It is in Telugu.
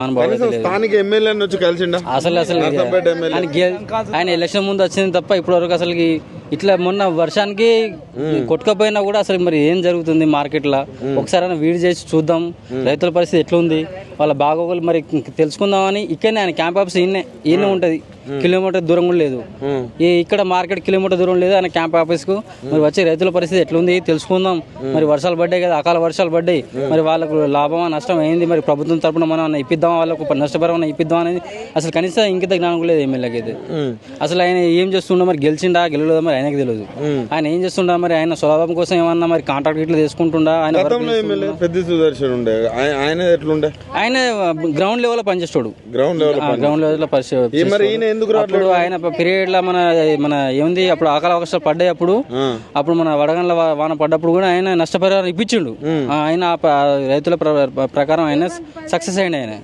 స్థానిక ఎమ్మెల్యేని వచ్చి కలిసిండా? అసలు అసలు ఆయన ఎలక్షన్ ముందు వచ్చింది తప్ప ఇప్పటి వరకు అసలు ఇట్లా మొన్న వర్షానికి కొట్టుకపోయినా కూడా అసలు మరి ఏం జరుగుతుంది మార్కెట్లో? ఒకసారి వీడి చేసి చూద్దాం. రైతుల పరిస్థితి ఎట్లా ఉంది వాళ్ళ బాగోగులు మరి తెలుసుకుందామని ఇక్కడనే ఆయన క్యాంప్ ఆఫీస్ ఈయనే ఈయనే ఉంటది. కిలోమీటర్ దూరం కూడా లేదు. ఈ ఇక్కడ మార్కెట్ కిలోమీటర్ దూరం లేదు ఆయన క్యాంప్ ఆఫీస్కు. మరి వచ్చే రైతుల పరిస్థితి ఎట్లుంది తెలుసుకుందాం. మరి వర్షాలు పడ్డాయి కదా అకాల వర్షాలు పడ్డాయి. మరి వాళ్ళకు లాభమా నష్టం ఏంది? మరి ప్రభుత్వం తరపున మనం ఇప్పిద్దాం వాళ్ళకు నష్టపరమైన ఇప్పిద్దాం అనేది అసలు కనీసం ఇంకిత జ్ఞానం కూడా లేదు ఎమ్మెల్యేకి అయితే. అసలు ఆయన ఏం చేస్తుండో మరి గెలిచిండా గెలవలేదా మరి ఆయనకి తెలియదు. ఆయన ఏం చేస్తుండా మరి? ఆయన స్వలాభం కోసం ఏమన్నా మరి కాంట్రాక్ట్ ఇట్లా తీసుకుంటుండా ఆయన పెద్ద సుదర్శన్ ఉండే ఆయన ఎట్లుండే? ఆయన గ్రౌండ్ లెవెల్ పనిచేస్తాడు. గ్రౌండ్ లెవెల్ గ్రౌండ్ లెవెల్లో మరి ఈయన ఎందుకు అప్పుడు ఆయన పీరియడ్లో మన మన ఏముంది? అప్పుడు ఆకలి అవకాశాలు పడ్డాయి అప్పుడు. అప్పుడు మన వడగండ్ల వాన పడ్డప్పుడు కూడా ఆయన నష్టపరిహారం ఇప్పించిండు. ఆయన రైతుల ప్ర- ప్రకారం ఆయన సక్సెస్ అయ్యిండు ఆయన.